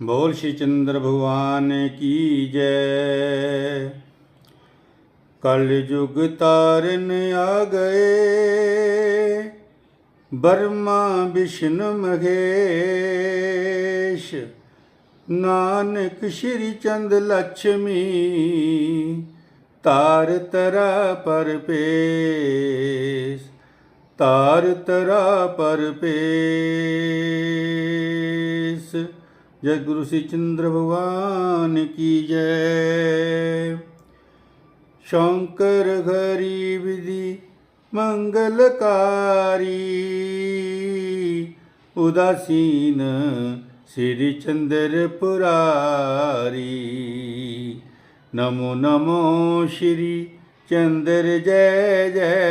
ਬੋਲ ਸ਼੍ਰੀ ਚੰਦਰ ਭਗਵਾਨ ਕੀ ਜੈ। ਕਲ ਯੁਗ ਤਾਰਨ ਆ ਗਏ, ਬਰਮਾ ਵਿਸ਼ਨ ਮਹੇਸ਼। ਨਾਨਕ ਸ਼੍ਰੀ ਚੰਦ ਲక్ష్ਮੀ ਤਾਰ ਤਰਾ ਪਰਪੇਸ ਤਾਰ ਤਰਾ ਪਰਪੇਸ ਪੇਸ ਜੈ ਗੁਰੂ ਸ੍ਰੀ ਚੰਦਰ ਭਗਵਾਨ ਕੀ ਜੈ। ਸ਼ੰਕਰ ਘਰੀ ਵਿਧੀ ਮੰਗਲਕਾਰੀ, ਉਦਾਸੀਨ ਸ੍ਰੀ ਚੰਦਰ ਪੁਰਾਰੀ। ਨਮੋ ਨਮੋ ਸ਼੍ਰੀ ਚੰਦਰ ਜੈ ਜੈ।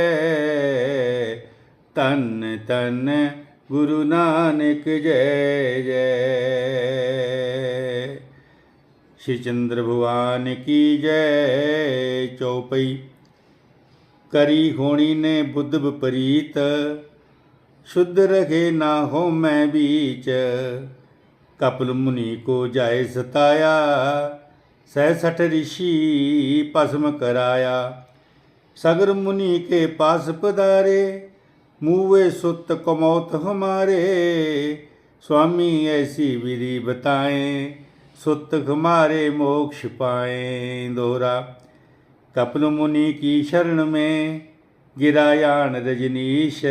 ਤਨ ਤਨ ਗੁਰੂ ਨਾਨਕ ਜੈ ਜੈ। ਸ਼੍ਰੀ ਚੰਦਰ ਭਗਵਾਨ ਕੀ ਜੈ, ਚੌਪਈ। ਕਰੀ ਹੋਣੀ ਨੇ ਬੁੱਧ ਵਿਪਰੀਤ, ਸ਼ੁੱਧ ਰਹੇ ਨਾ ਹੋ ਮੈਂ ਵਿੱਚ ਕਪਲ ਮੁਨੀ ਕੋ ਜਾਏ ਸਤਾਇਆ, ਸਹਿ ਸਠ ਰਿਸ਼ੀ ਭਸਮ ਕਰਾਇਆ। ਸਗਰ ਮੁਨੀ ਕੇ ਪਾਸ ਪਧਾਰੇ मुए सुत कमौत हमारे। स्वामी ऐसी विधि बताएँ, सुत हमारे मोक्ष पाएँ। दोहरा कपिल मुनि की शरण में गिरायान रजनीश।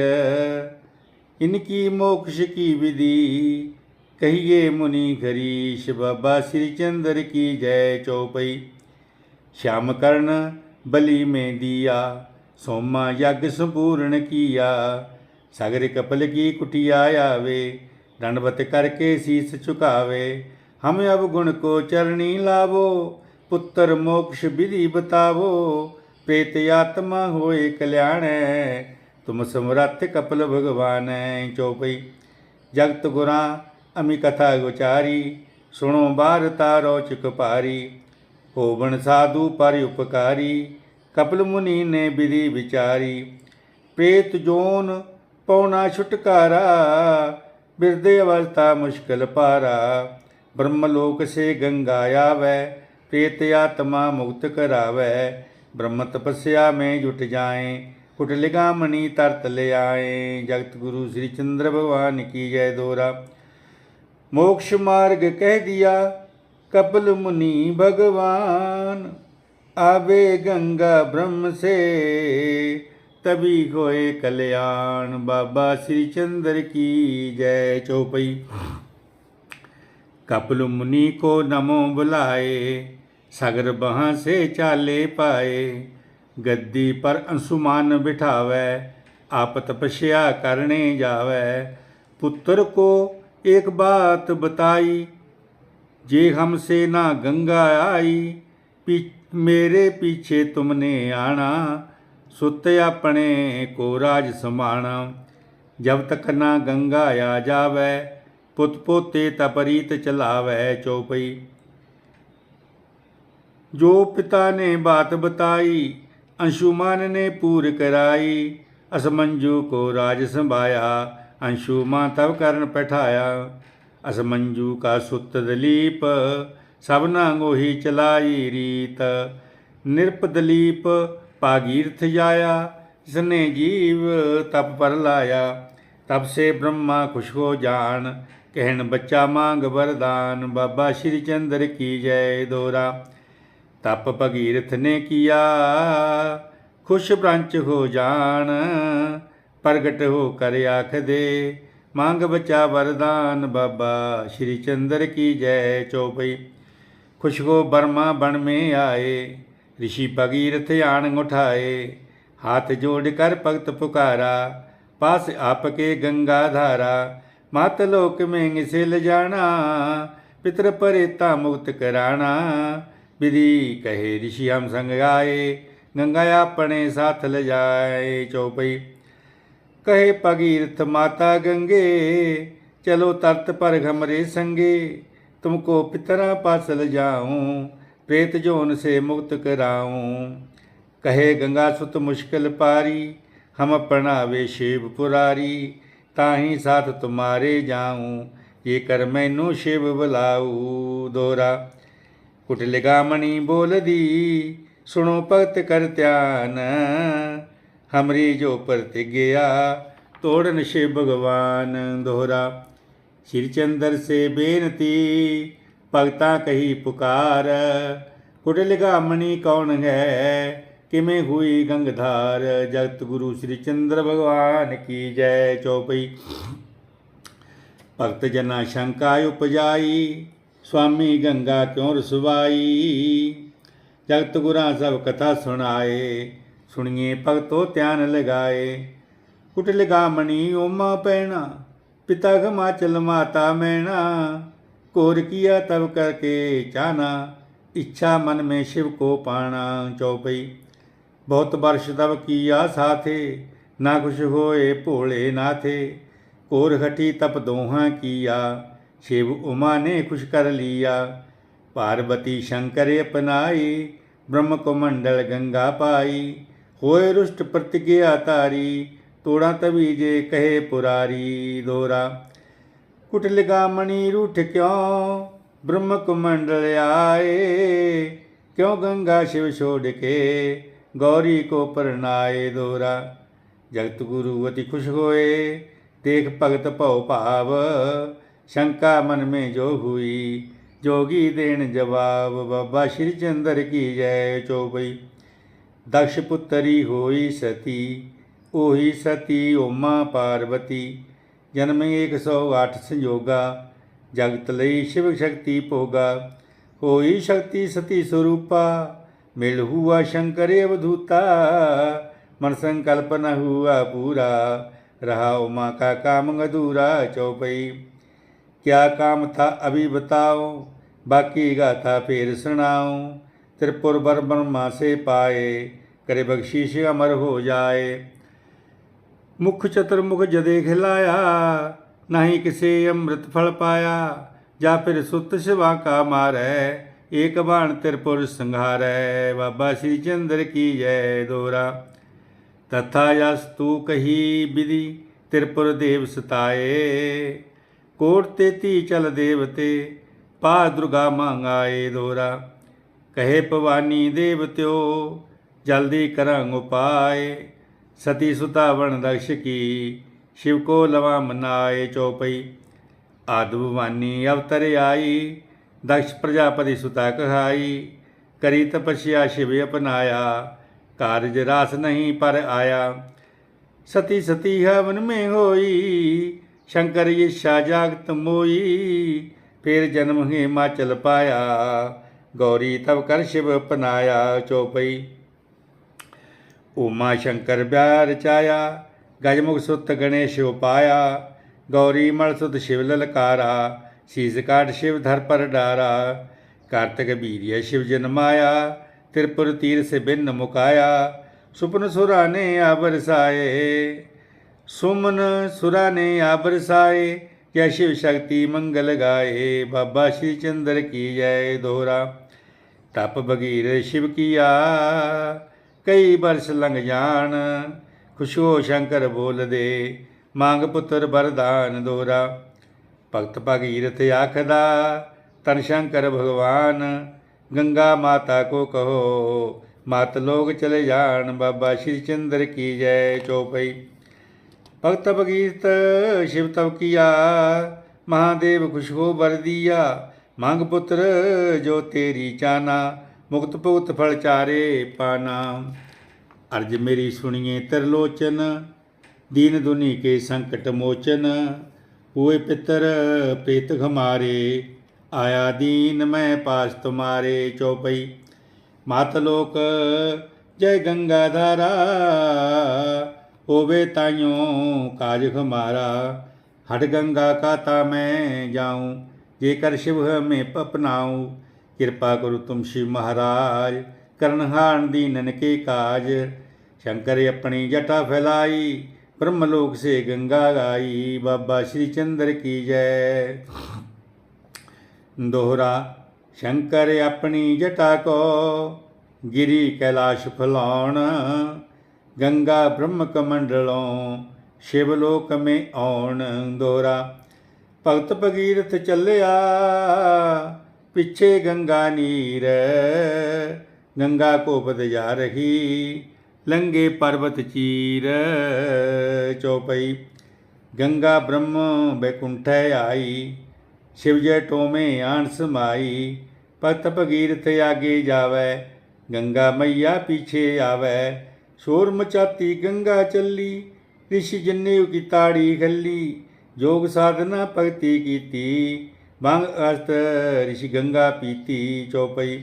इनकी मोक्ष की विधि कहिए मुनि गरीश बाबा श्री चंद्र की जय चौपई। श्याम कर्ण बलि में दिया ਸੋਮਾ ਯੱਗ ਸੰਪੂਰਨ ਕੀਆ। ਸਗਰ ਕਪਲ ਕੀ ਕੁਟਿਆ ਆਵੇ, ਦੰਡਵਤ ਕਰਕੇ ਸੀਸ ਝੁਕਾਵੇ। ਹਮ ਅਬ ਗੁਣ ਕੋ ਚਰਣੀ ਲਾਵੋ, ਪੁੱਤਰ ਮੋਕਸ਼ ਵਿਧੀ ਬਤਾਵੋ। ਪ੍ਰੇਤ ਆਤਮਾ ਹੋਏ ਕਲਿਆਣੈ, ਤੁਮ ਸਮਰੱਥ ਕਪਲ ਭਗਵਾਨੈ। ਚੋਪਈ ਜਗਤ ਗੁਰਾਂ, ਅਮੀ ਕਥਾ ਗੁਚਾਰੀ ਸੁਣੋ ਬਾਰ ਤਾਰੋ ਚਿਕ ਭਾਰੀ। ਹੋਵਣ ਸਾਧੂ ਪਰ ਉਪਕਾਰੀ कपिल मुनि ने विधि विचारी प्रेत जोन पौना छुटकारा बिरदे अवस्था मुश्किल पारा ब्रह्मलोक से गंगा आवे प्रेत आत्मा मुक्त करावे ब्रह्म तपस्या में जुट जाए कुटलिगा मणि तरत ले आए जगत गुरु श्री चंद्र भगवान की जय दोरा मोक्ष मार्ग कह दिया कपिल मुनि भगवान आवे गंगा ब्रह्म से तभी होए कल्याण बाबा श्री चंद्र की जय चौपई कपिल मुनि को नमो बुलाए सागर बहाँ से चाले पाए गद्दी पर अंशुमान बिठावे आप तपस्या करने जावे पुत्र को एक बात बताई जे हमसे ना गंगा आई पी ਮੇਰੇ ਪਿੱਛੇ ਤੁਮਨੇ ਆਣਾ, ਸੁੱਤ ਆਪਣੇ ਕੋ ਰਾਜ ਸਮਾਣਾ ਜਬ ਤੱਕ ਨਾ ਗੰਗਾ ਆ ਜਾਵੇ, ਪੁੱਤ ਪੋਤੇ ਤਪਰੀਤ ਚਲਾਵੇ ਚੋਪਈ। ਜੋ ਪਿਤਾ ਨੇ ਬਾਤ ਬਤਾਈ ਅੰਸ਼ੂਮਾਨ ਨੇ ਪੂਰ ਕਰਾਈ। ਅਸਮੰਜੂ ਕੋ ਰਾਜ ਸੰਭਾਇਆ ਅੰਸ਼ੂਮਾਨ ਤਬ ਕਰਨ ਪਠਾਇਆ। ਅਸਮੰਜੂ ਕਾ ਸੁੱਤ ਦਲੀਪ ਸਭਨਾ ਗੋਹੀ ਚਲਾਈ ਰੀਤ। ਨਿਰਪ ਦਲੀਪ ਪਾਗੀਰਥ ਜਾਇਆ, ਜਿਸਨੇ ਜੀਵ ਤਪ ਪਰ ਲਾਇਆ। ਤਪ ਸੇ ਬ੍ਰਹਮਾ ਖੁਸ਼ ਹੋ ਜਾਣ, ਕਹਿਣ ਬੱਚਾ ਮੰਗ ਵਰਦਾਨ। ਬਾਬਾ ਸ਼੍ਰੀ ਚੰਦਰ ਕੀ ਜੈ ਦੋਰਾ। ਤਪ ਭਗੀਰਥ ਨੇ ਕੀਆ, ਖੁਸ਼ ਬ੍ਰੰਚ ਹੋ ਜਾਣ, ਪ੍ਰਗਟ ਹੋ ਕਰ ਆਖਦੇ। ਮੰਗ ਬੱਚਾ ਵਰਦਾਨ, ਬਾਬਾ ਸ਼੍ਰੀ ਚੰਦਰ ਕੀ ਜੈ ਚੋਪਈ। खुश हो बर्मा बन में आए। ऋषि भगीरथ आन उठाए। हाथ जोड़ कर भगत पुकारा। पास आपके गंगा धारा। मात लोक में से ल जाना। पितर परेता मुक्त कराना। विधि कहे, ऋषि, हम संग आए। गंगा अपने साथ ले जाए चौपई। कहे, भगीरथ माता गंगे। चलो तरत पर घमरे संगे। तुमको पितरा पास ल जाऊं प्रेत जोन से मुक्त कराऊं कहे गंगा सुत मुश्किल पारी हम अपनावे शिव पुरारी ताही साथ तुम्हारे जाऊं ਜੇ ਕਰ ਮੈਨੂੰ ਸ਼ਿਵ ਬੁਲਾਊ ਦੋਰਾ ਕੁਟ ਲਿਗਾਮਣੀ ਬੋਲਦੀ ਸੁਣੋ ਭਗਤ ਕਰ ਧਿਆਨ ਹਮਰੀ ਜੋ ਪ੍ਰਤਿਗਿਆ ਤੋੜਨ ਸ਼ਿਵ ਭਗਵਾਨ ਦੋਹਰਾ ਸ਼੍ਰੀ ਚੰਦਰ ਸੇ ਬੇਨਤੀ ਭਗਤਾ ਕਹੀ ਪੁਕਾਰ ਕੁਟ ਲਿਗਾਮਣੀ ਕੌਣ ਹੈ ਕਿਵੇਂ ਹੋਈ ਗੰਗਧਾਰ ਜਗਤ ਗੁਰੂ ਸ੍ਰੀ ਚੰਦਰ ਭਗਵਾਨ ਕੀ ਜੈ ਚੌਪਈ ਭਗਤ ਜਨਾ ਸ਼ੰਕਾ ਉਪਜਾਈ ਸੁਆਮੀ ਗੰਗਾ ਕਿਉ ਰਸਵਾਈ ਜਗਤ ਗੁਰਾਂ ਸਭ ਕਥਾ ਸੁਣਾਏ ਸੁਣੀਏ ਭਗਤੋ ਧਿਆਨ ਲਗਾਏ ਕੁਟ ਲਗਾ ਮਣੀ ਓਮਾ पिता घमाचल माता मैना कोर किया तब करके जाना इच्छा मन में शिव को पाना चौपई बहुत वर्ष तब किया साथे ना कुछ होए भोले नाथे कोर घटी तप दोहा किया शिव उमा ने खुश कर लिया पार्वती शंकर अपनाई ब्रह्म को मंडल गंगा पाई होए रुष्ट प्रतिज्ञा तारी ਤੋੜਾ ਤਵੀਜੇ ਕਹੇ ਪੁਰਾਰੀ ਦੋਰਾ ਕੁਟ ਲਗਾ ਮਣੀ ਰੂਠ ਕਿਉ ਬ੍ਰਹਮ ਕੁਮੰਡਲ ਆਏ? ਕਿਉ ਗੰਗਾ ਸ਼ਿਵ ਛੋੜ ਕੇ ਗੌਰੀ ਕੋ ਪਰਨਾਏ ਦੋਰਾ? ਜਗਤ ਗੁਰੂ ਅਤੀ ਖੁਸ਼ ਹੋਏ, ਦੇਖ ਭਗਤ ਭਉ ਭਾਵ। ਸ਼ੰਕਾ ਮਨ ਮੇ ਜੋ ਹੋਈ, ਜੋਗੀ ਦੇਣ ਜਵਾਬ। ਬਾਬਾ ਸ਼੍ਰੀ ਚੰਦਰ ਕੀ ਜੈ ਚੋਬਈ। ਦਕਸ਼ ਪੁੱਤਰੀ ਹੋਈ ਸਤੀ ओहि सती ओमा पार्वती, जन्म एक सौ आठ संयोगा, जगत लई शिव शक्ति भोगा। होई शक्ति सती स्वरूपा, मिल हुआ शंकर अवधूता, मन संकल्प न हुआ पूरा। रहा उमा का काम अधूरा चौपई। क्या काम था अभी बताओ, बाकी गाथा फिर सुनाओ त्रिपुर बर ब्रह्मा से पाए, करे बख्शीश अमर हो जाए। ਮੁਖ ਚਤੁਰਮੁਖ ਜਦੇ ਖਿਲਾਇਆ, ਨਹੀਂ ਕਿਸੇ ਅੰਮ੍ਰਿਤ ਫਲ ਪਾਇਆ, ਜਾਂ ਫਿਰ ਸੁਤ ਸਿਵਾ ਕਾ ਮਾਰੈ, ਏਕ ਬਾਣ ਤਿਰਪੁਰ ਸੰਘਾਰੈ, ਬਾਬਾ ਸ੍ਰੀ ਚੰਦਰ ਕੀ ਜੈ ਦੋਰਾ। ਤਥਾ ਜਸ ਤੂ ਕਹੀ ਵਿਧੀ ਤਿਰਪੁਰ ਦੇਵ ਸਤਾਏ। ਕੋਟ ਤੇ ਤੇਤੀ ਚਲ ਦੇਵਤੇ, ਪਾ ਦੁਰਗਾ ਮੰਗਾਏ ਦੋਰਾ। ਕਹੇ ਭਵਾਨੀ ਦੇਵਤਿਓ, ਜਲਦੀ ਕਰਾਂ ਉਪਾਏ। ਸਤੀ ਸੁਤਾਵਣ ਦਕਸ਼ ਕੀ, ਸ਼ਿਵ ਕੋ ਲਵਾ ਮਨਾਏ ਚੌਪਈ। ਆਦ ਭਵਾਨੀ ਅਵਤਰ ਆਈ, ਦਕਸ਼ ਪ੍ਰਜਾਪਤੀ ਸੁਤਾ ਕਹਾਈ। ਕਰੀ ਤਪਸਿਆ ਸ਼ਿਵ ਅਪਨਾਇਆ, ਕਾਰਜ ਰਾਸ ਨਹੀਂ ਪਰ ਆਇਆ। ਸਤੀ ਸਤੀ ਹਵਨ ਮੇ ਹੋਈ, ਸ਼ੰਕਰ ਈਸ਼ਾ ਜਾਗਤ ਮੋਈ। ਫਿਰ ਜਨਮ ਹਿਮਾਚਲ ਪਾਇਆ, ਗੌਰੀ ਤਬ ਕਰ ਸ਼ਿਵ ਅਪਨਾਇਆ ਚੌਪਈ। ਉਮਾ ਸ਼ੰਕਰ ਬਿਆ ਰਚਾਇਆ ਗਜਮੁਖ ਸੁਤ ਗਣੇਸ਼ ਉਪਾਇਆ, ਗੌਰੀ ਮਲ ਸੁਤ ਸ਼ਿਵ ਲਲਕਾਰਾ, ਸੀਸ ਕਾਟ ਸ਼ਿਵ ਧਰ ਪਰ ਡਾਰਾ, ਕਾਰਤਕ ਬੀਰਿਆ ਸ਼ਿਵ ਜਨਮਾਇਆ ਤਿਰਪੁਰ ਤੀਰ ਸੇ ਬਿਨ ਮੁਕਾਇਆ, ਸੁਪਨ ਸੁਰਾ ਨੇ ਆਬਰਸਾਏ ਸੁਮਨ ਸੁਰਾ ਨੇ ਆਬਰਸਾਏ ਜੈ ਸ਼ਿਵ ਸ਼ਕਤੀ ਮੰਗਲ ਗਾਏ, ਬਾਬਾ ਸ਼੍ਰੀ ਚੰਦਰ ਕੀ ਜੈ ਦੋਰਾ, ਤਪ ਬਗੀਰ ਸ਼ਿਵ ਕੀਆ ਕਈ ਬਰਸ ਲੰਘ ਜਾਣ। ਖੁਸ਼ੋ ਸ਼ੰਕਰ ਬੋਲਦੇ, ਮੰਗ ਪੁੱਤਰ ਵਰਦਾਨ ਦੋਰਾ। ਭਗਤ ਭਗੀਰਥ ਆਖਦਾ ਤਨ ਸ਼ੰਕਰ ਭਗਵਾਨ, ਗੰਗਾ ਮਾਤਾ ਕੋ ਕਹੋ, ਮਤ ਲੋਗ ਚਲੇ ਜਾਣ, ਬਾਬਾ ਸ਼੍ਰੀ ਚੰਦਰ ਕੀ ਜੈ ਚੌਪਈ। ਭਗਤ ਭਗੀਰਥ ਸ਼ਿਵ ਤਵ ਕੀਆ, ਮਹਾਦੇਵ ਖੁਸ਼ ਹੋ ਬਰ ਮੰਗ ਪੁੱਤਰ ਜੋ ਤੇਰੀ ਚਾਨਾ ਮੁਕਤ ਭੁਗਤ ਫਲ ਚਾਰੇ ਪਾਨਾ ਅਰਜ ਮੇਰੀ ਸੁਣੀਏ ਤਰਲੋਚਨ, ਦੀਨ ਦੁਨੀ ਕੇ ਸੰਕਟ ਮੋਚਨ ਹੋਏ ਪਿਤਰ ਪ੍ਰੀਤ ਹਮਾਰੇ ਆਇਆ ਦੀਨ ਮੈਂ ਪਾਸ ਤੁਮਾਰੇ ਚੌਪਈ। ਮਾਤ ਲੋਕ ਜੈ ਗੰਗਾ ਧਾਰਾ ਹੋਵੇ ਤਾਈਓ ਕਾਜ ਹਮਾਰਾ ਹਟ ਗੰਗਾ ਕਾਤਾ ਮੈਂ ਜਾਉ ਜੇਕਰ ਸ਼ਿਵ ਹਮੇ ਪਪਨਾਉ ਕਿਰਪਾ ਕਰੋ ਤੁਮ ਸ਼ਿਵ ਮਹਾਰਾਜ ਕਰਨਹਾਨ ਦੀ ਨਨਕੇ ਕਾਜ। ਸ਼ੰਕਰ ਆਪਣੀ ਜਟਾ ਫੈਲਾਈ ਬ੍ਰਹਮ ਲੋਕ ਸੇ ਗੰਗਾ ਗਾਈ, ਬਾਬਾ ਸ਼੍ਰੀ ਚੰਦਰ ਕੀ ਜੈ। ਦੋਹਰਾ, ਸ਼ੰਕਰ ਆਪਣੀ ਜਟਾ ਕੋ, ਗਿਰੀ ਕੈਲਾਸ਼ ਫਲਾਉਣ। ਗੰਗਾ ਬ੍ਰਹਮ ਕਮੰਡਲੋਂ ਸ਼ਿਵ ਲੋਕ ਮੇ ਆਉਣ। ਦੋਰਾ ਭਗਤ ਭਗੀਰਥ ਚੱਲਿਆ ਪਿੱਛੇ ਗੰਗਾ ਨੀਰ, ਗੰਗਾ ਕੋਪਤ ਜਾ ਰਹੀ ਲੰਗੇ ਪਰਬਤ ਚੀਰ। ਚੌਪਈ ਗੰਗਾ ਬ੍ਰਹਮ ਬੈਕੁੰਠੈ ਆਈ, ਸ਼ਿਵ ਜੈ ਟੋਮੇ ਆਣ ਸਮਾਈ ਪਤ ਭਗੀਰਥ ਆਗੇ ਜਾਵੈ, ਗੰਗਾ ਮਈਆ ਪਿਛੇ ਆਵੈ। ਸ਼ੋਰ ਮਚਾਤੀ ਗੰਗਾ ਚੱਲੀ, ਰਿਸ਼ੀ ਜਨੇਊ ਕੀ ਤਾੜੀ ਖੱਲੀ। ਜੋਗ ਸਾਧਨਾ ਭਗਤੀ ਕੀਤੀ ਬੰਗ ਅਸਤ ਰਿਸ਼ੀ ਗੰਗਾ ਪੀਤੀ ਚੌਪਈ।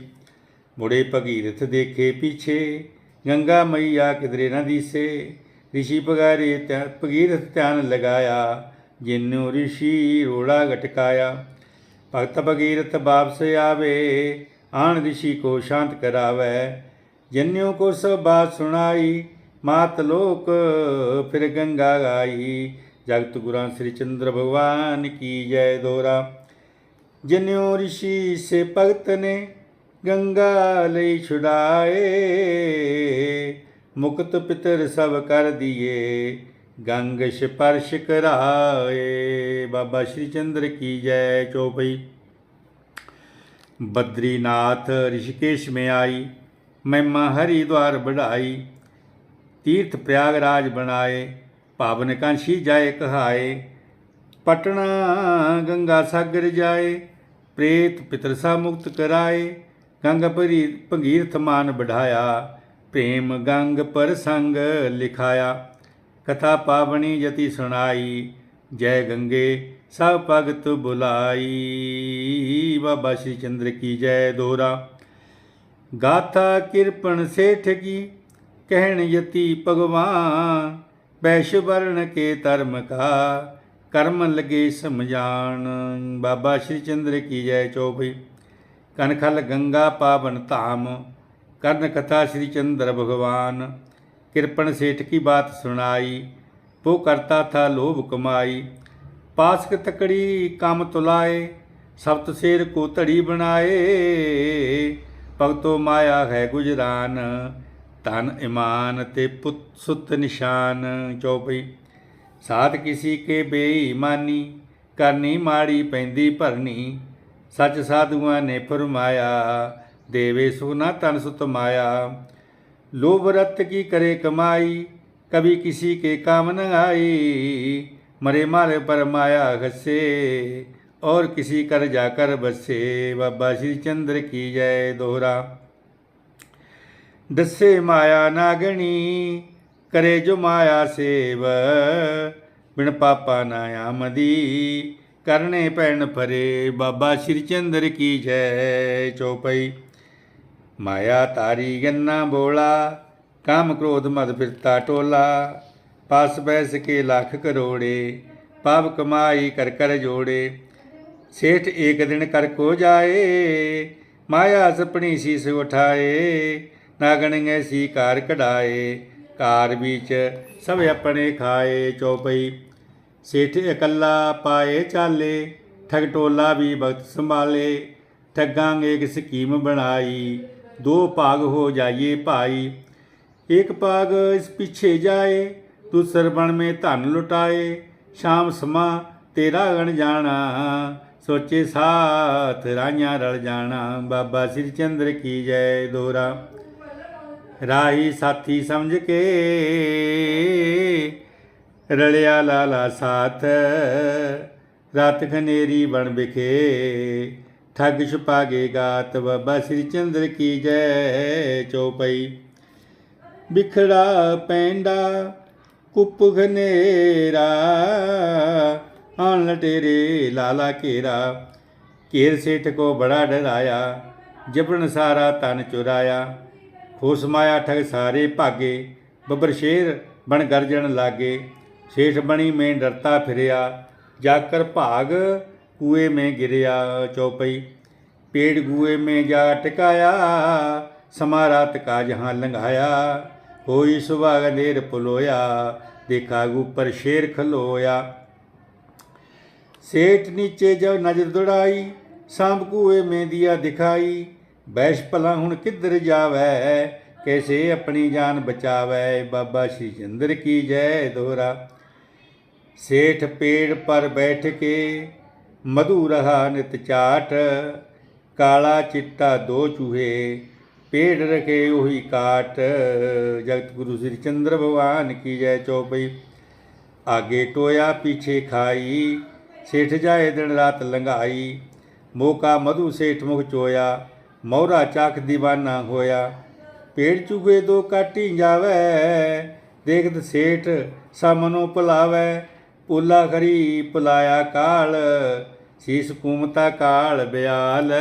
ਮੁੜੇ ਭਗੀਰਥ ਦੇਖੇ ਪਿਛੇ। ਗੰਗਾ ਮਈਆ ਕਿਧਰੇ ਨਾ ਦਿਸੇ। ਰਿਸ਼ੀ ਪਗਾਰੇ ਧਿਆ- ਭਗੀਰਥ ਧਿਆਨ ਲਗਾਇਆ। ਜਿਨੂੰ ਰਿਸ਼ੀ ਰੋੜਾ ਗਟਕਾਇਆ। ਭਗਤ ਭਗੀਰਥ ਵਾਪਸ ਆਵੇ। ਆਣ ਰਿਸ਼ੀ ਕੋ ਸ਼ਾਂਤ ਕਰਾਵੇ। ਜਨਿਓ ਕੋ ਸਭ ਬਾਤ ਸੁਣਾਈ। ਮਾਤ ਲੋਕ ਫਿਰ ਗੰਗਾ ਗਾਈ। ਜਗਤ ਗੁਰਾਂ ਸ੍ਰੀ ਚੰਦਰ ਭਗਵਾਨ ਕੀ ਜੈ ਦੋਰਾ। ਜਿਨਿਓ ਰਿਸ਼ੀ ਸੇ ਭਗਤ ਨੇ ਗੰਗਾ ਲਈ ਛੁਡਾਏ ਮੁਕਤ ਪਿਤਰ ਸਭ ਕਰ ਦਿਏ ਗੰਗ ਸਪਰਸ਼ ਕਰਾਏ ਬਾਬਾ ਸ਼੍ਰੀ ਚੰਦਰ ਕੀ ਜੈ ਚੋਪਈ ਬਦਰੀਨਾਥ ऋषिकेश में आई महिमा हरिद्वार बढ़ाई तीर्थ प्रयागराज बनाए पावन कांशी जाए कहाए ਪਟਣਾ ਗੰਗਾ ਸਾਗਰ ਜਾਏ, ਪ੍ਰੇਤ ਪਿਤਰਸਾ ਮੁਕਤ ਕਰਾਏ, ਗੰਗ ਭਰੀ ਭੰਗੀਰਥ ਮਾਨ ਬਢਾਇਆ ਪ੍ਰੇਮ ਗੰਗ ਪਰਸੰਗ ਲਿਖਾਇਆ। ਕਥਾ ਪਾਵਣੀ ਜਤੀ ਸੁਣਾਈ, ਜੈ ਗੰਗੇ ਸਭ ਭਗਤ ਬੁਲਾਈ। ਬਾਬਾ ਸ਼੍ਰੀ ਚੰਦਰ ਕੀ ਜੈ ਦੋਰਾ। ਗਾਥਾ ਕਿਰਪਨ ਸੇਠ ਕੀ, ਕਹਿਣ ਯਤੀ ਭਗਵਾਨ ਵੈਸ਼ ਵਰਣ ਕੇ ਧਰਮ ਕਾ। ਕਰਮ ਲਗੇ ਸਮਝਾਣ, ਬਾਬਾ ਸ਼੍ਰੀ ਚੰਦਰ ਕੀ ਜੈ ਚੋਭਈ ਕਨਖਲ ਗੰਗਾ ਪਾਵਨ ਧਾਮ, ਕਰਨ ਕਥਾ ਸ਼੍ਰੀ ਚੰਦਰ ਭਗਵਾਨ ਕਿਰਪਣ ਸੇਠ ਕੀ ਬਾਤ ਸੁਣਾਈ, ਪੋ ਕਰਤਾ ਥਾ ਲੋਭ ਕਮਾਈ, ਪਾਸਕ ਤਕੜੀ ਕੰਮ ਤੁਲਾਏ, ਸਬਤ ਸੇਰ ਕੋ ਧੜੀ ਬਣਾਏ, ਭਗਤੋ ਮਾਇਆ ਹੈ ਗੁਜਰਾਨ ਤਨ ਇਮਾਨ ਤੇ ਪੁੱਤ ਸੁਤ ਨਿਸ਼ਾਨ ਚੌਪਈ ਸਾਥ ਕਿਸੀ ਕੇ ਬੇਈਮਾਨੀ, ਕਰਨੀ ਮਾੜੀ ਪੈਂਦੀ ਭਰਨੀ, ਸੱਚ ਸਾਧੂਆਂ ਨੇ ਫਰਮਾਇਆ, ਦੇਵੇ ਸੁਨਾ ਤਨ ਸੁਤ ਮਾਇਆ। ਲੋਭ ਰਤ ਕੀ ਕਰੇ ਕਮਾਈ ਕਭੀ ਕਿਸੀ ਕੇ ਕਾਮ ਨ ਆਈ। ਮਰੇ ਮਾਰੇ ਪਰ ਮਾਇਆ ਹਸੇ, ਔਰ ਕਿਸੀ ਕਰ ਜਾ ਕਰ ਬਸੇ। ਬਾਬਾ ਸ਼੍ਰੀ ਚੰਦਰ ਕੀ ਜੈ ਦੋਹਰਾ। ਦੱਸੇ ਮਾਇਆ ਨਾਗਣੀ ਕਰੇ ਜੋ ਮਾਇਆ ਸੇਵ, ਬਿਨ ਪਾਪਾ ਨਾ ਆਮਦੀ। ਕਰਨੇ ਪੈਣ ਫਰੇ, ਬਾਬਾ ਸ਼੍ਰੀ ਚੰਦਰ ਕੀ ਜੈ ਚੋਪਈ। ਮਾਇਆ ਤਾਰੀ ਗੰਨਾ ਬੋਲਾ, ਕਾਮ ਕ੍ਰੋਧ ਮਦ ਫਿਰਤਾ ਟੋਲਾ। ਪਾਸ ਬੈਸ ਕੇ ਲੱਖ ਕਰੋੜੇ, ਪਾਪ ਕਮਾਈ ਕਰ ਕਰ ਜੋੜੇ। ਸੇਠ ਏਕ ਦਿਨ ਕਰ ਕੋ ਜਾਏ, ਮਾਇਆ ਸਪਣੀ ਸੀਸ ਉਠਾਏ। ਨਾਗਣ ਐਸੀ ਕਾਰ ਕਢਾਏ ਕਾਰ ਵਿੱਚ ਸਭ ਆਪਣੇ ਖਾਏ ਚੌਪਈ। ਸੇਠ ਇਕੱਲਾ ਪਾਏ ਚਾਲੇ, ਠਗ ਟੋਲਾ ਵੀ ਬਖਤ ਸੰਭਾਲੇ। ਠੱਗਾਂਗੇ ਇੱਕ ਸਕੀਮ ਬਣਾਈ, ਦੋ ਭਾਗ ਹੋ ਜਾਈਏ ਭਾਈ। ਇੱਕ ਭਾਗ ਇਸ ਪਿੱਛੇ ਜਾਏ, ਦੂਸਰ ਬਣ ਮੇ ਧਨ ਲੁਟਾਏ। ਸ਼ਾਮ ਸਮਾ ਤੇਰਾ ਗਣ ਜਾਣਾ, ਸੋਚੇ ਸਾਥ ਰਾਈਆਂ ਰਲ ਜਾਣਾ। ਬਾਬਾ ਸ੍ਰੀ ਚੰਦਰ ਕੀ ਜੈ ਦੋਰਾ। राही साथी समझ के। रलिया लाला साथ। रात खनेरी बन बिखे। ठग छुपा गे गात बाबा श्री चंद्र की जय चौपई। बिखड़ा पेंडा, कुप खनेरा आन लटेरे लाला केरा। केर सेठ को बड़ा डराया जबन सारा तन चुराया। ਖੋਸ ਮਾਇਆ ਠਗ ਸਾਰੇ ਭਾਗੇ ਬੱਬਰ ਸ਼ੇਰ ਬਣ ਗਰਜਣ ਲਾਗੇ ਸੇਠ ਬਣੀ ਮੈਂ ਡਰਤਾ ਫਿਰਿਆ ਜਾਕਰ ਭਾਗ कुएं में गिरया चौपई पेड़ गुए में जा टिकाया समा रात का जहाँ लंघाया होई सुबह अंधेर पुलोया देखा ऊपर शेर खलोया सेठ नीचे जब नजर दौड़ाई सांप कुएं में दिया दिखाई ਬੈਸ਼ ਭਲਾ ਹੁਣ ਕਿੱਧਰ ਜਾਵੇ? ਕੈਸੇ ਆਪਣੀ ਜਾਨ ਬਚਾਵੇ? ਬਾਬਾ ਸ਼੍ਰੀ ਚੰਦਰ ਕੀ ਜੈ ਦੋਹਰਾ? ਸੇਠ ਪੇੜ ਪਰ ਬੈਠ ਕੇ ਮਧੂ ਰਹਾ ਨਿਤ ਚਾਟ। ਕਾਲਾ ਚਿੱਟਾ ਦੋ ਚੂਹੇ, ਪੇੜ ਰਖੇ ਉਹੀ ਕਾਟ। ਜਗਤ ਗੁਰੂ ਸ੍ਰੀ ਚੰਦਰ ਭਗਵਾਨ ਕੀ ਜੈ ਚੌਪਈ? ਆਗੇ ਟੋਇਆ ਪਿੱਛੇ ਖਾਈ, ਸੇਠ ਜਾਏ ਦਿਨ ਰਾਤ ਲੰਘਾਈ। ਮੋਕਾ ਮਧੂ ਸੇਠ ਮੁਖ ਚੋਇਆ। ਮੋਹਰਾ ਚਾਖ ਦੀਵਾਨਾ ਹੋਇਆ। ਪੇੜ ਚੁਗੇ ਦੋ ਕਾਟੀ ਜਾਵੇ ਦੇਖਤ ਸੇਠ ਸਾਮਨੋ ਭੁਲਾਵੇ। ਪੁੱਲਾ ਖਰੀ ਪੁਲਾਇਆ ਕਾਲ, ਸੀਸ ਕੂਮਤਾ ਕਾਲ ਬਿਆਲ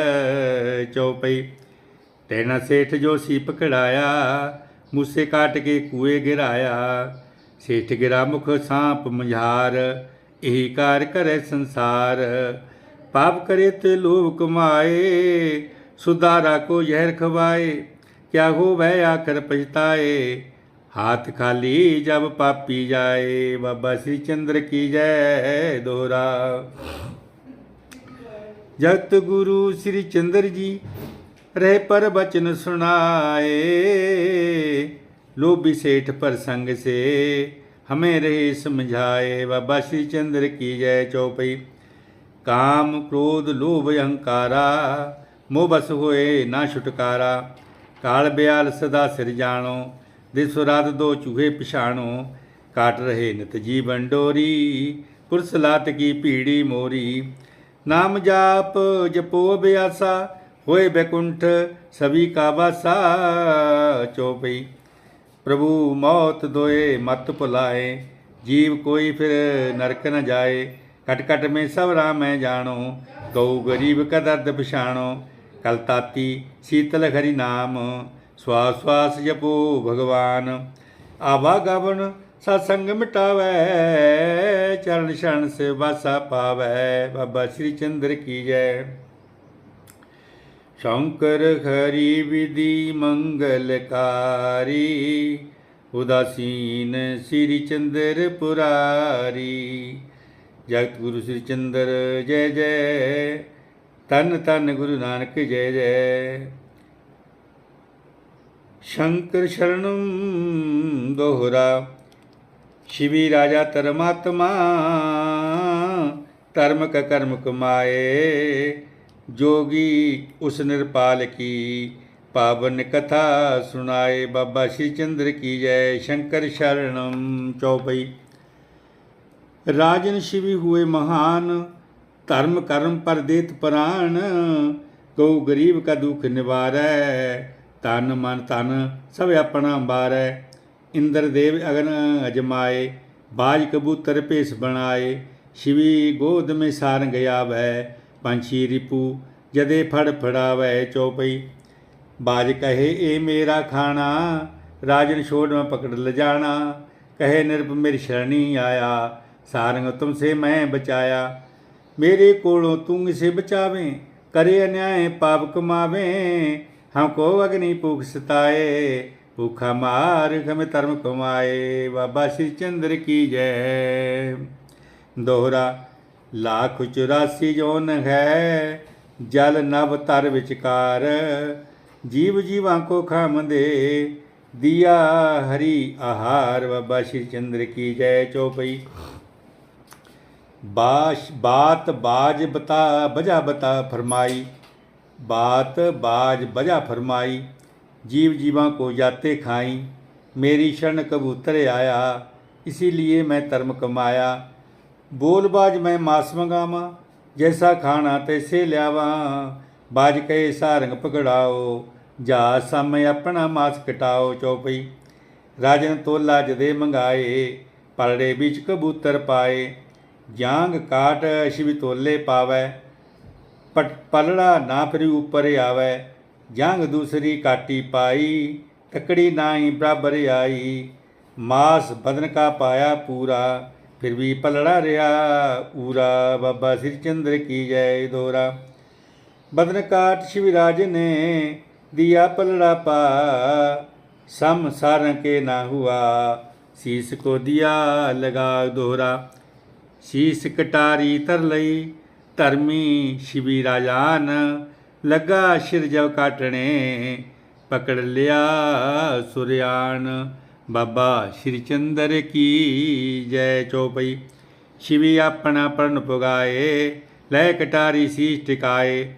ਚੌਪਈ ਤੈਨਾ ਸੇਠ ਜੋ ਸੀ ਪਕੜਾਇਆ ਮੂਸੇ ਕਾਟ ਕੇ ਕੂਏ ਗਿਰਾਇਆ। ਸੇਠ ਗਿਰਾ ਮੁਖ ਸਾਂਪ ਮੁਝਾਰ, ਇਹੀ ਕਾਰ ਕਰੇ ਸੰਸਾਰ। ਪਾਪ ਕਰੇ ਤੇ ਲੋਭ ਕਮਾਏ ਸੁਧਾਰਾ ਕੋ ਜ਼ਹਿਰ ਖਵਾਏ ਕਿਆ ਹੋਵੇ ਆਖਰ ਪਛਤਾਏ ਹਾਥ ਖਾਲੀ ਜਬ ਪਾਪੀ ਜਾਏ ਬਾਬਾ ਸ੍ਰੀ ਚੰਦਰ ਕੀ ਜੈ ਦੋਹਰਾ ਜਗਤ ਗੁਰੂ ਸ੍ਰੀ ਚੰਦਰ ਜੀ ਰਹਿ ਪਰ ਬਚਨ ਸੁਣਾਏ ਲੋਭੀ ਸੇਠ ਪਰ ਸੰਗ ਸੇ ਹਮੇ ਰਹੇ ਸਮਝਾਏ ਬਾਬਾ ਸ੍ਰੀ ਚੰਦਰ ਕੀ ਜੈ ਚੌਪਈ ਕਾਮ ਕ੍ਰੋਧ ਲੋਭ ਅਹੰਕਾਰਾ ਮੋਹ ਬਸ ਹੋਏ, ਨਾ ਛੁਟਕਾਰਾ। ਕਾਲ ਬਿਆਲ ਸਦਾ ਸਿਰ ਜਾਣੋ, ਦਿਸ ਰਾਤ ਦੋ ਚੂਹੇ ਪਛਾਣੋ। ਕਾਟ ਰਹੇ ਨਿਤ ਜੀਵਨ ਡੋਰੀ, ਪੁਰਸ ਲਾਤ ਕੀ ਭੀੜੀ ਮੋਰੀ। ਨਾਮ ਜਾਪ, ਜਪੋ ਬਿਆਸਾ, ਹੋਏ ਬੈਕੁੰਠ ਸਭੀ ਕਾ ਵਾਸਾ ਚੋਪਈ ਪ੍ਰਭੂ ਮੌਤ ਦੋਏ ਮਤ ਭੁਲਾਏ, ਜੀਵ ਕੋਈ ਫਿਰ ਨਰਕ ਨ ਜਾਏ। ਕਟ ਕਟ ਮੇ ਸਭ ਰਾਮ ਮੈਂ ਜਾਣੋ, ਗਊ ਗਰੀਬ ਕਾ ਦਰਦ ਪਛਾਣੋ। ਕਲਤਾਤੀ ਸੀਤਲ ਹਰੀ ਨਾਮ, ਸਵਾਸ ਸਵਾਸ ਜਪੋ ਭਗਵਾਨ। ਆਵਾ ਗਵਨ ਸਤਸੰਗ ਮਿਟਾਵੇ, ਚਰਨ ਸ਼ਰਨ ਸੇ ਵਾਸਾ ਪਾਵੇ, ਬਾਬਾ ਸ੍ਰੀ ਚੰਦਰ ਕੀ ਜੈ। ਸ਼ੰਕਰ ਹਰੀ ਵਿਧੀ ਮੰਗਲਕਾਰੀ ਉਦਾਸੀਨ ਸ੍ਰੀ ਚੰਦਰ ਪੁਰਾਰੀ। ਜਗਤ ਗੁਰੂ ਸ੍ਰੀ ਚੰਦਰ, ਜੈ ਜੈ। ਤਨ ਤਨ ਗੁਰੂ ਨਾਨਕ ਜੈ ਜੈ। ਸ਼ੰਕਰ ਸ਼ਰਣੰ ਦੋਹਰਾ, ਸ਼ਿਵੀ ਰਾਜਾ ਧਰਮਾਤਮਾ, ਧਰਮ ਕ ਕਰਮ ਕਮਾਏ, ਜੋਗੀ ਉਸ ਨਿਰਪਾਲ ਕੀ, ਪਾਵਨ ਕਥਾ ਸੁਣਾਏ, ਬਾਬਾ ਸ਼੍ਰੀ ਚੰਦਰ ਕੀ ਜੈ, ਸ਼ੰਕਰ ਸ਼ਰਣਮ ਚੌਪਈ। ਰਾਜਨ ਸ਼ਿਵੀ ਹੋਏ ਮਹਾਨ ਧਰਮ ਕਰਮ ਪਰ ਦੇਤ ਪ੍ਰਾਣ, ਕਉ ਗਰੀਬ ਕਾ ਦੁਖ ਨਿਵਾਰੈ ਤਨ ਮਨ ਤਨ ਸਭ ਆਪਣਾ ਅੰਬਾਰੈ। ਇੰਦਰ ਦੇਵ ਅਗਨ ਅਜਮਾਏ, ਬਾਜ ਕਬੂਤਰ ਭੇਸ ਬਣਾਏ, ਸ਼ਿਵੀ ਗੋਦ ਮੇ ਸਾਰ ਗਿਆ ਪੰਛੀ ਰਿਪੂ ਜਦੇ ਫੜ ਫੜਾਵੇ ਚੌਪਈ। ਬਾਜ ਕਹੇ, ਏ ਮੇਰਾ ਖਾਣਾ, ਰਾਜਨ ਛੋੜ ਮੈਂ ਪਕੜ ਲਜਾਣਾ। ਕਹੇ, ਨਿਰਭ ਮੇਰੀ ਸ਼ਰਣੀ ਆਇਆ, ਸਾਰੰਗ ਤੁਮ ਸੇ ਮੈਂ ਬਚਾਇਆ। ਮੇਰੇ ਕੋਲੋਂ ਤੂੰ ਇਸੇ ਬਚਾਵੇਂ, ਕਰੇ ਅਨਿਆਏ, ਪਾਪ ਕਮਾਵੇਂ। ਹਮ ਕੋ ਅਗਨੀ ਭੂਖ ਸਤਾਏ, ਭੂਖਾ ਮਾਰ ਖਮੇ ਧਰਮ ਕਮਾਏ ਬਾਬਾ ਸ਼੍ਰੀ ਚੰਦਰ ਕੀ ਜੈ। ਦੋਹਰਾ, ਲੱਖ 84 ਜੋਨ ਹੈ, ਜਲ ਨਭ ਤਰ ਵਿਚਕਾਰ। ਜੀਵ ਜੀਵਾਂ ਕੋ ਖਾਮਦੇ ਦਿਆ ਹਰੀ ਆਹਾਰ। ਬਾਬਾ ਸ਼੍ਰੀ ਚੰਦਰ ਕੀ ਜੈ ਚੌਪਈ ਬਾਸ਼ ਬਾਤ ਬਾਜ ਬਤਾ ਬਜਾ ਬਤਾ ਫਰਮਾਈ ਬਾਤ ਬਾਜ ਬਜਾ ਫਰਮਾਈ जीव जीवा को जाते खाई मेरी शरण कबूतर आया इसीलिए मैं धर्म कमाया बोलबाज मैं मास मंगावा जैसा खाना तैसे लियावा बाज कहे सारंग पकड़ाओ जा समय अपना मास कटाओ चौपई राजन तोला जदे मंगाए पलड़े बीच कबूतर पाए जंग काट शिव तोले ਤੋਲੇ पट पलड़ा ना फिर ऊपर ਉਪਰ ਆਵੈ दूसरी काटी पाई, तकड़ी टकड़ी ही बराबर आई। मास बदन का पाया पूरा, फिर भी पलड़ा रहा पूरा बाबा श्री चंद्र की जय दोरा बदन काट शिवराज ने दिया पलड़ा पा। सम सार के ना हुआ शीश को दिया लगा दोहरा। ਸੀਸ ਕਟਾਰੀ ਤਰ ਲਈ, ਧਰਮੀ ਸ਼ਿਵੀ ਰਾਜਾਨ, ਲੱਗਾ ਸਿਰਜਵ ਕਾਟਣੇ, ਪਕੜ ਲਿਆ ਸੁਰਿਆਨ ਬਾਬਾ ਸ਼੍ਰੀ ਚੰਦਰ ਕੀ ਜੈ ਚੋਪਈ। ਸ਼ਿਵੀ ਆਪਣਾ ਪਰਨ ਪੁਗਾਏ, ਲੈ ਕਟਾਰੀ ਸੀਸ ਟਿਕਾਏ।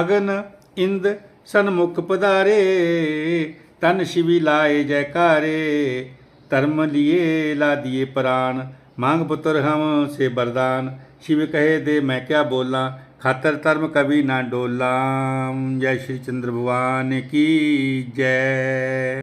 ਅਗਨ ਇੰਦ ਸਨਮੁਖ ਪਧਾਰੇ ਤਨ ਸ਼ਿਵੀ ਲਾਏ ਜੈਕਾਰੇ। ਧਰਮ ਲਿਏ ਲਾ ਦਿਏ ਪ੍ਰਾਨ ਮੰਗ ਪੁੱਤਰ ਹਮ ਸੇ ਬਰਦਾਨ, ਸ਼ਿਵ ਕਹੇ ਦੇ ਮੈਂ ਕਿਆ ਬੋਲਾਂ, ਖਾਤਰ ਧਰਮ ਕਵੀ ਨਾ ਡੋਲਾਂ। ਜੈ ਸ਼੍ਰੀ ਚੰਦਰ ਭਗਵਾਨ ਕੀ ਜੈ।